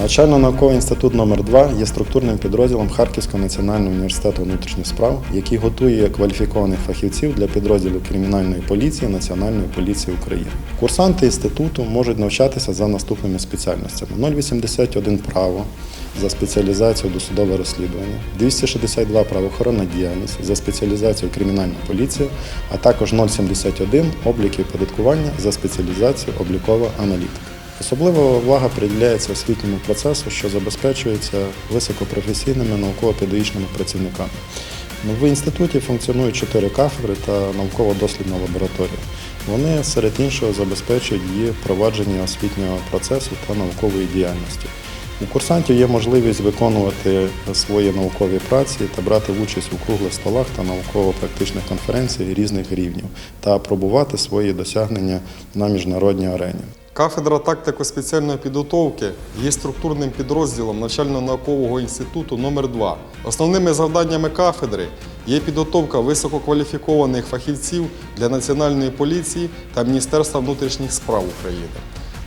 Навчально-науковий інститут номер 2 є структурним підрозділом Харківського національного університету внутрішніх справ, який готує кваліфікованих фахівців для підрозділів кримінальної поліції Національної поліції України. Курсанти інституту можуть навчатися за наступними спеціальностями: 081 право за спеціалізацією досудове розслідування, 262 правоохоронна діяльність за спеціалізацією кримінальна поліція, а також 071 облік і оподаткування за спеціалізацією облікова аналітика. Особлива увага приділяється освітньому процесу, що забезпечується високопрофесійними науково-педагогічними працівниками. Ну, В інституті функціонують чотири кафедри та науково-дослідна лабораторія. Вони серед іншого забезпечують її провадження освітнього процесу та наукової діяльності. У курсантів є можливість виконувати свої наукові праці та брати участь у круглих столах та науково-практичних конференціях різних рівнів та пробувати свої досягнення на міжнародній арені. Кафедра тактико-спеціальної підготовки є структурним підрозділом навчально-наукового інституту номер 2 Основними завданнями кафедри є підготовка висококваліфікованих фахівців для Національної поліції та Міністерства внутрішніх справ України.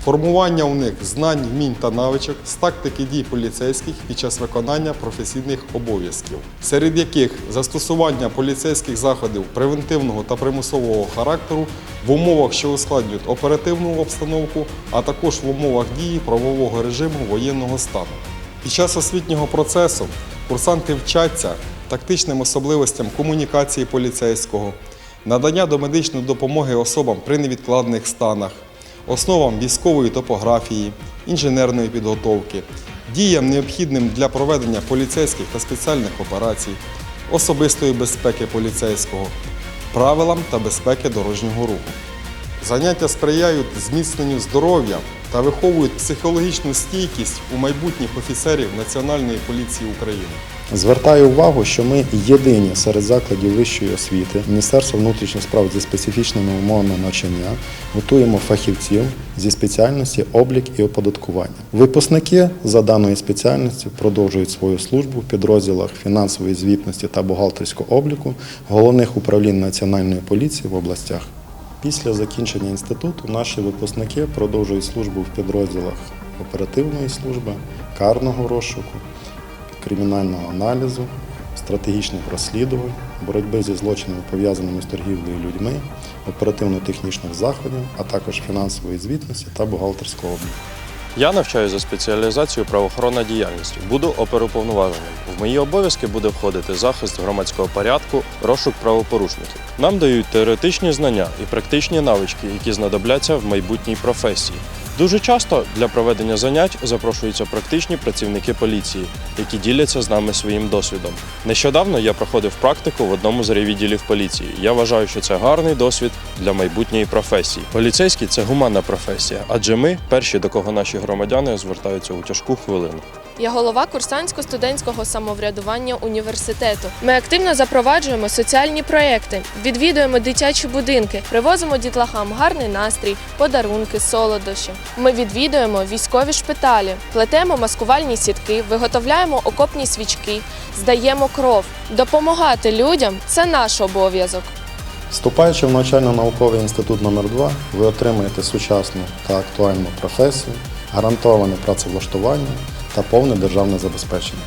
Формування у них знань, вмінь та навичок з тактики дій поліцейських під час виконання професійних обов'язків, серед яких застосування поліцейських заходів превентивного та примусового характеру в умовах, що ускладнюють оперативну обстановку, а також в умовах дії правового режиму воєнного стану. Під час освітнього процесу курсанти вчаться тактичним особливостям комунікації поліцейського, надання домедичної допомоги особам при невідкладних станах, основам військової топографії, інженерної підготовки, діям необхідним для проведення поліцейських та спеціальних операцій, особистої безпеки поліцейського, правилам та безпеки дорожнього руху. Заняття сприяють зміцненню здоров'я та виховують психологічну стійкість у майбутніх офіцерів Національної поліції України. Звертаю увагу, що ми єдині серед закладів вищої освіти Міністерства внутрішніх справ зі специфічними умовами навчання готуємо фахівців зі спеціальності облік і оподаткування. Випускники за даною спеціальністю продовжують свою службу в підрозділах фінансової звітності та бухгалтерського обліку головних управлінь Національної поліції в областях. Після закінчення інституту наші випускники продовжують службу в підрозділах оперативної служби, карного розшуку, кримінального аналізу, стратегічних розслідувань, боротьби зі злочинами, пов'язаними з торгівлею людьми, оперативно-технічних заходів, а також фінансової звітності та бухгалтерського обліку. Я навчаю за спеціалізацією правоохоронна діяльність. Буду оперуповноваженим. В мої обов'язки буде входити захист громадського порядку, розшук правопорушників. Нам дають теоретичні знання і практичні навички, які знадобляться в майбутній професії. Дуже часто для проведення занять запрошуються практичні працівники поліції, які діляться з нами своїм досвідом. Нещодавно я проходив практику в одному з райвідділів поліції. Я вважаю, що це гарний досвід для майбутньої професії. Поліцейський це гуманна професія, адже ми перші, до кого наші громадяни звертаються у тяжку хвилину. Я голова курсантсько-студентського самоврядування університету. Ми активно запроваджуємо соціальні проекти, відвідуємо дитячі будинки, привозимо дітлахам гарний настрій, подарунки, солодощі. Ми відвідуємо військові шпиталі, плетемо маскувальні сітки, виготовляємо окопні свічки, здаємо кров. Допомагати людям це наш обов'язок. Вступаючи в навчально-науковий інститут номер 2 ви отримаєте сучасну та актуальну професію, гарантоване працевлаштування та повне державне забезпечення.